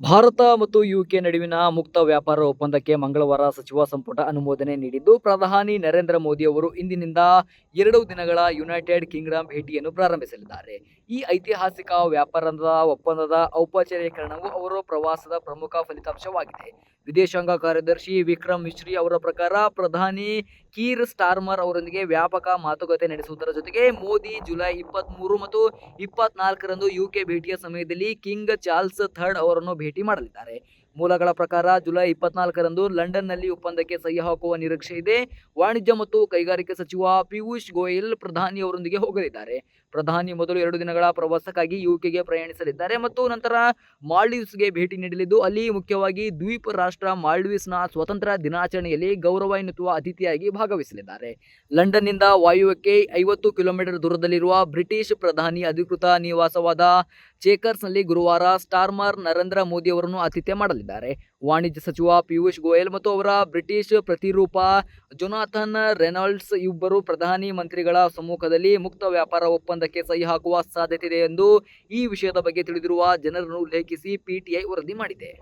ಭಾರತ ಮತ್ತು ಯುಕೆ ನಡುವಿನ ಮುಕ್ತ ವ್ಯಾಪಾರ ಒಪ್ಪಂದಕ್ಕೆ ಮಂಗಳವಾರ ಸಚಿವ ಸಂಪುಟ ಅನುಮೋದನೆ ನೀಡಿದ್ದು, ಪ್ರಧಾನಿ ನರೇಂದ್ರ ಮೋದಿ ಅವರು ಇಂದಿನಿಂದ ಎರಡು ದಿನಗಳ ಯುನೈಟೆಡ್ ಕಿಂಗ್ಡಮ್ ಭೇಟಿಯನ್ನು ಪ್ರಾರಂಭಿಸಲಿದ್ದಾರೆ. ಈ ಐತಿಹಾಸಿಕ ವ್ಯಾಪಾರದ ಒಪ್ಪಂದದ ಔಪಚಾರೀಕರಣವು ಅವರ ಪ್ರವಾಸದ ಪ್ರಮುಖ ಫಲಿತಾಂಶವಾಗಿದೆ. ವಿದೇಶಾಂಗ ಕಾರ್ಯದರ್ಶಿ ವಿಕ್ರಮ್ ಮಿಶ್ರಿ ಅವರ ಪ್ರಕಾರ, ಪ್ರಧಾನಿ ಕೀರ್ ಸ್ಟಾರ್ಮರ್ ಅವರೊಂದಿಗೆ ವ್ಯಾಪಕ ಮಾತುಕತೆ ನಡೆಸುವುದರ ಜೊತೆಗೆ ಮೋದಿ ಜುಲೈ ಇಪ್ಪತ್ತ್ಮೂರು ಮತ್ತು ಇಪ್ಪತ್ನಾಲ್ಕರಂದು ಯುಕೆ ಭೇಟಿಯ ಸಮಯದಲ್ಲಿ ಕಿಂಗ್ ಚಾರ್ಲ್ಸ್ ಥರ್ಡ್ ಅವರನ್ನು ಭೇಟಿ ಮಾಡಲಿದ್ದಾರೆ. ಮೂಲಗಳ ಪ್ರಕಾರ ಜುಲೈ ಇಪ್ಪತ್ನಾಲ್ಕರಂದು ಲಂಡನ್ನಲ್ಲಿ ಒಪ್ಪಂದಕ್ಕೆ ಸಹಿ ಹಾಕುವ ನಿರೀಕ್ಷೆ ಇದೆ. ವಾಣಿಜ್ಯ ಮತ್ತು ಕೈಗಾರಿಕೆ ಸಚಿವ ಪಿಯೂಷ್ ಗೋಯಲ್ ಪ್ರಧಾನಿ ಅವರೊಂದಿಗೆ ಹೋಗಲಿದ್ದಾರೆ. ಪ್ರಧಾನಿ ಮೊದಲು ಎರಡು ದಿನಗಳ ಪ್ರವಾಸಕ್ಕಾಗಿ ಯುಕೆಗೆ ಪ್ರಯಾಣಿಸಲಿದ್ದಾರೆ ಮತ್ತು ನಂತರ ಮಾಲ್ಡೀವ್ಸ್ಗೆ ಭೇಟಿ ನೀಡಲಿದ್ದು, ಅಲ್ಲಿ ಮುಖ್ಯವಾಗಿ ದ್ವೀಪ ರಾಷ್ಟ್ರ ಮಾಲ್ಡೀವ್ಸ್ನ ಸ್ವತಂತ್ರ ದಿನಾಚರಣೆಯಲ್ಲಿ ಗೌರವಾನ್ವಿತ ಅತಿಥಿಯಾಗಿ ಭಾಗವಹಿಸಲಿದ್ದಾರೆ. ಲಂಡನ್ನಿಂದ ವಾಯುವ್ಯಕ್ಕೆ ಐವತ್ತು ಕಿಲೋಮೀಟರ್ ದೂರದಲ್ಲಿರುವ ಬ್ರಿಟಿಷ್ ಪ್ರಧಾನಿ ಅಧಿಕೃತ ನಿವಾಸವಾದ ಚೇಕರ್ಸ್ನಲ್ಲಿ ಗುರುವಾರ ಸ್ಟಾರ್ಮರ್ ನರೇಂದ್ರ ಮೋದಿ ಅವರನ್ನು ಆತಿಥ್ಯ ಮಾಡಲಿದ್ದಾರೆ. ವಾಣಿಜ್ಯ ಸಚಿವ ಪಿಯೂಷ್ ಗೋಯಲ್ ಮತ್ತು ಅವರ ಬ್ರಿಟಿಷ್ ಪ್ರತಿರೂಪ ಜೊನಾಥನ್ ರೆನಾಲ್ಡ್ಸ್ ಇಬ್ಬರು ಪ್ರಧಾನಿ ಮಂತ್ರಿಗಳ ಸಮ್ಮುಖದಲ್ಲಿ ಮುಕ್ತ ವ್ಯಾಪಾರ ಒಪ್ಪಂದಕ್ಕೆ ಸಹಿ ಹಾಕುವ ಸಾಧ್ಯತೆ ಇದೆ ಎಂದು ಈ ವಿಷಯದ ಬಗ್ಗೆ ತಿಳಿದಿರುವ ಜನರನ್ನು ಉಲ್ಲೇಖಿಸಿ ಪಿಟಿಐ ವರದಿ ಮಾಡಿದೆ.